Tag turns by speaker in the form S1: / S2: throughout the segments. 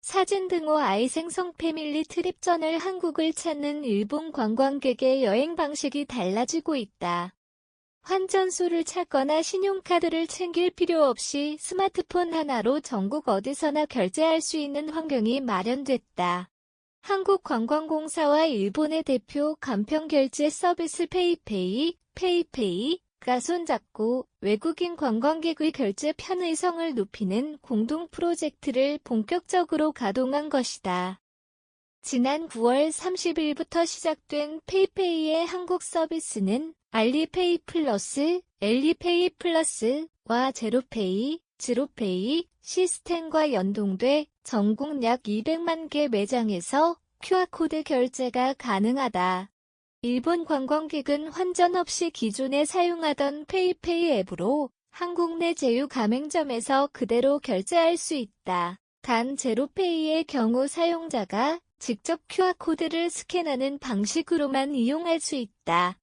S1: 사진 등호 아이 생성 패밀리 트립 전을 한국을 찾는 일본 관광객의 여행 방식이 달라지고 있다. 환전소를 찾거나 신용카드를 챙길 필요 없이 스마트폰 하나로 전국 어디서나 결제할 수 있는 환경이 마련됐다. 한국관광공사와 일본의 대표 간편결제 서비스 페이페이, 페이페이 가 손잡고 외국인 관광객의 결제 편의성을 높이는 공동 프로젝트를 본격적으로 가동한 것이다. 지난 9월 30일부터 시작된 페이페이의 한국 서비스는 알리페이 플러스, 엘리페이 플러스와 제로페이, 지로페이 시스템과 연동돼 전국 약 200만 개 매장에서 QR코드 결제가 가능하다. 일본 관광객은 환전 없이 기존에 사용하던 페이페이 앱으로 한국 내 제휴 가맹점에서 그대로 결제할 수 있다. 단 제로페이의 경우 사용자가 직접 QR코드를 스캔하는 방식으로만 이용할 수 있다.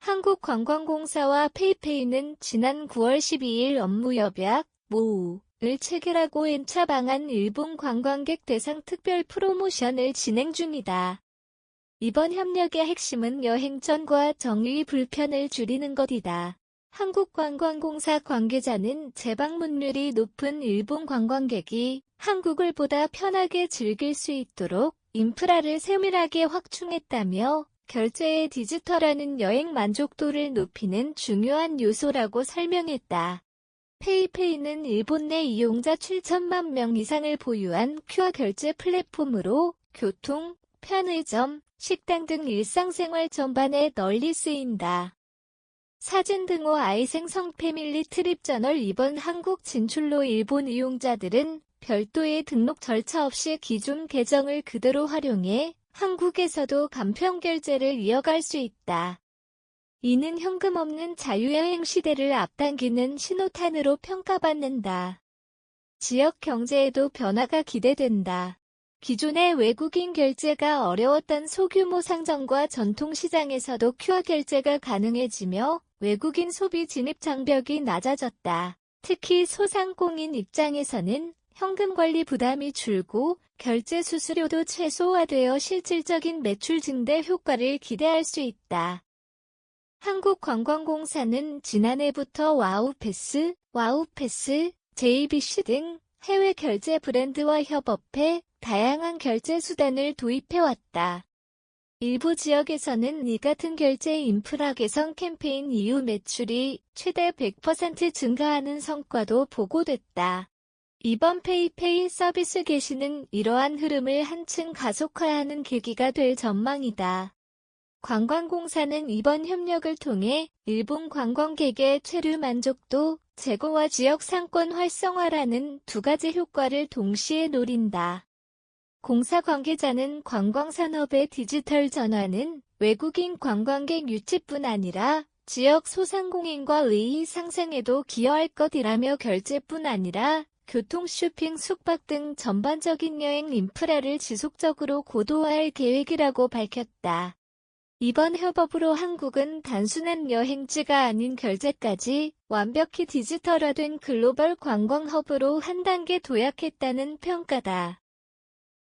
S1: 한국관광공사와 페이페이는 지난 9월 12일 업무협약 모우를 체결하고 N차 방한 일본 관광객 대상 특별 프로모션을 진행 중이다. 이번 협력의 핵심은 여행 전과 정의 불편을 줄이는 것이다. 한국관광공사 관계자는 재방문율이 높은 일본 관광객이 한국을 보다 편하게 즐길 수 있도록 인프라를 세밀하게 확충했다며 결제의 디지털화는 여행 만족도를 높이는 중요한 요소라고 설명했다. 페이페이는 일본 내 이용자 7천만 명 이상을 보유한 QR 결제 플랫폼으로 교통, 편의점, 식당 등 일상생활 전반에 널리 쓰인다. 사진 등호 아이생성 패밀리 트립 저널 이번 한국 진출로 일본 이용자들은 별도의 등록 절차 없이 기존 계정을 그대로 활용해 한국에서도 간편 결제를 이어갈 수 있다. 이는 현금 없는 자유여행 시대를 앞당기는 신호탄으로 평가받는다. 지역 경제에도 변화가 기대된다. 기존의 외국인 결제가 어려웠던 소규모 상점과 전통시장에서도 QR 결제가 가능해지며 외국인 소비 진입 장벽이 낮아졌다. 특히 소상공인 입장에서는 현금 관리 부담이 줄고 결제 수수료도 최소화되어 실질적인 매출 증대 효과를 기대할 수 있다. 한국관광공사는 지난해부터 와우패스, 와우패스, JBC 등 해외 결제 브랜드와 협업해 다양한 결제 수단을 도입해왔다. 일부 지역에서는 이 같은 결제 인프라 개선 캠페인 이후 매출이 최대 100% 증가하는 성과도 보고됐다. 이번 페이페이 서비스 개시는 이러한 흐름을 한층 가속화하는 계기가 될 전망이다. 관광공사는 이번 협력을 통해 일본 관광객의 체류 만족도 제고와 지역 상권 활성화라는 두 가지 효과를 동시에 노린다. 공사 관계자는 관광산업의 디지털 전환은 외국인 관광객 유치뿐 아니라 지역 소상공인과의 상생에도 기여할 것이라며 결제뿐 아니라 교통, 쇼핑, 숙박 등 전반적인 여행 인프라를 지속적으로 고도화할 계획이라고 밝혔다. 이번 협업으로 한국은 단순한 여행지가 아닌 결제까지 완벽히 디지털화된 글로벌 관광 허브로 한 단계 도약했다는 평가다.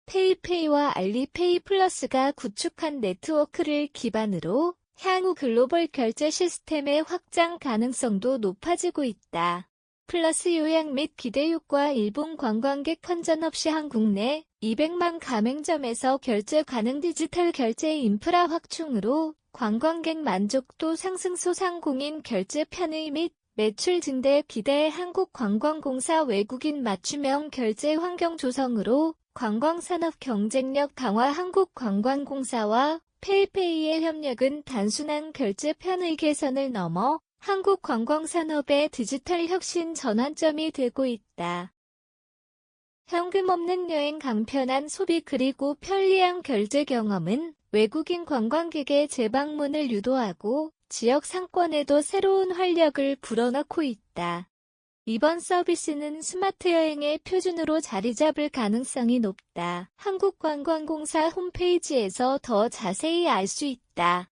S1: 페이페이와 알리페이 플러스가 구축한 네트워크를 기반으로 향후 글로벌 결제 시스템의 확장 가능성도 높아지고 있다. 플러스 요약 및 기대 효과 일본 관광객 환전 없이 한국 내 200만 가맹점에서 결제 가능 디지털 결제 인프라 확충으로 관광객 만족도 상승 소상공인 결제 편의 및 매출 증대 기대 한국관광공사 외국인 맞춤형 결제 환경 조성으로 관광산업 경쟁력 강화 한국관광공사와 페이페이의 협력은 단순한 결제 편의 개선을 넘어 한국 관광산업의 디지털 혁신 전환점이 되고 있다. 현금 없는 여행 간편한 소비 그리고 편리한 결제 경험은 외국인 관광객의 재방문을 유도하고 지역 상권에도 새로운 활력을 불어넣고 있다. 이번 서비스는 스마트 여행의 표준으로 자리 잡을 가능성이 높다. 한국관광공사 홈페이지에서 더 자세히 알 수 있다.